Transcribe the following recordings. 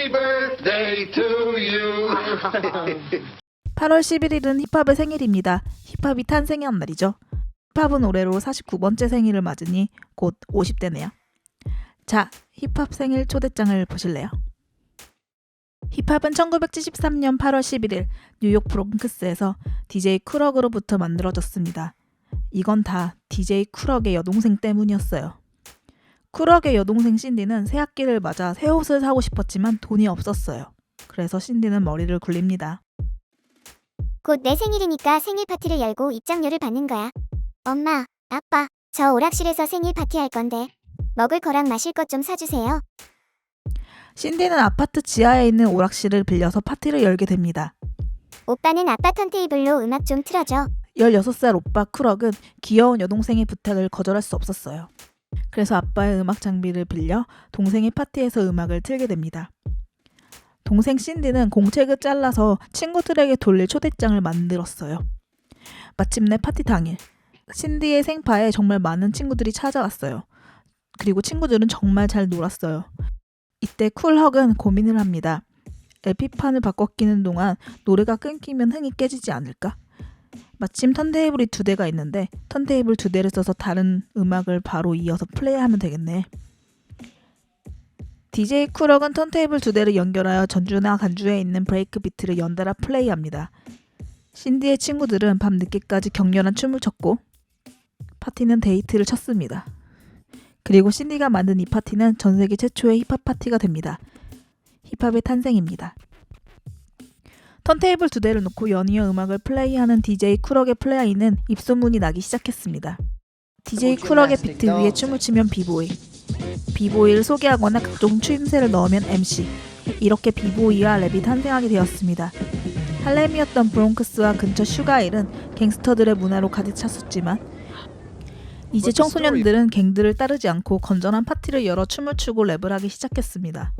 Happy birthday to you. 8월 11일은 힙합의 생일입니다. 힙합이 탄생한 날이죠. 힙합은 올해로 49번째 생일을 맞으니 곧 50대네요. 자, 힙합 생일 초대장을 보실래요? 힙합은 1973년 8월 11일 뉴욕 브롱크스에서 DJ 쿠럭으로부터 만들어졌습니다. 이건 다 DJ 쿠럭의 여동생 때문이었어요. 쿠럭의 여동생 신디는 새 학기를 맞아 새 옷을 사고 싶었지만 돈이 없었어요. 그래서 신디는 머리를 굴립니다. 곧 내 생일이니까 생일 파티를 열고 입장료를 받는 거야. 엄마, 아빠, 저 오락실에서 생일 파티 할 건데 먹을 거랑 마실 것 좀 사주세요. 신디는 아파트 지하에 있는 오락실을 빌려서 파티를 열게 됩니다. 오빠는 아빠 턴테이블로 음악 좀 틀어줘. 16살 오빠 쿠럭은 귀여운 여동생의 부탁을 거절할 수 없었어요. 그래서 아빠의 음악 장비를 빌려 동생의 파티에서 음악을 틀게 됩니다. 동생 신디는 공책을 잘라서 친구들에게 돌릴 초대장을 만들었어요. 마침내 파티 당일, 신디의 생파에 정말 많은 친구들이 찾아왔어요. 그리고 친구들은 정말 잘 놀았어요. 이때 쿨헉은 고민을 합니다. LP판을 바꿔 끼는 동안 노래가 끊기면 흥이 깨지지 않을까? 마침 턴테이블이 두 대가 있는데 턴테이블 두 대를 써서 다른 음악을 바로 이어서 플레이하면 되겠네. DJ 쿨럭은 턴테이블 두 대를 연결하여 전주나 간주에 있는 브레이크 비트를 연달아 플레이합니다. 신디의 친구들은 밤 늦게까지 격렬한 춤을 췄고 파티는 데이트를 쳤습니다. 그리고 신디가 만든 이 파티는 전 세계 최초의 힙합 파티가 됩니다. 힙합의 탄생입니다. 턴테이블 두 대를 놓고 연이어 음악을 플레이하는 DJ 쿨럭의 플레이는 입소문이 나기 시작했습니다. DJ 쿨럭의 비트 위에 춤을 추면 비보이, 비보이를 소개하거나 각종 추임새를 넣으면 MC. 이렇게 비보이와 랩이 탄생하게 되었습니다. 할렘이었던 브롱크스와 근처 슈가일은 갱스터들의 문화로 가득 찼었지만 이제 청소년들은 갱들을 따르지 않고 건전한 파티를 열어 춤을 추고 랩을 하기 시작했습니다.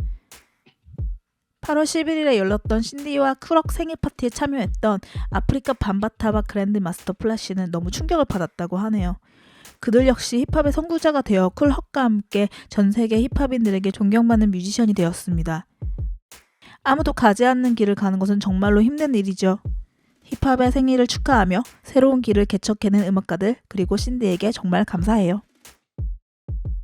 8월 11일에 열렸던 신디와 쿠럭 생일 파티에 참여했던 아프리카 밤바타바 그랜드 마스터 플래시는 너무 충격을 받았다고 하네요. 그들 역시 힙합의 선구자가 되어 쿨헉과 함께 전 세계 힙합인들에게 존경받는 뮤지션이 되었습니다. 아무도 가지 않는 길을 가는 것은 정말로 힘든 일이죠. 힙합의 생일을 축하하며 새로운 길을 개척해낸 음악가들 그리고 신디에게 정말 감사해요.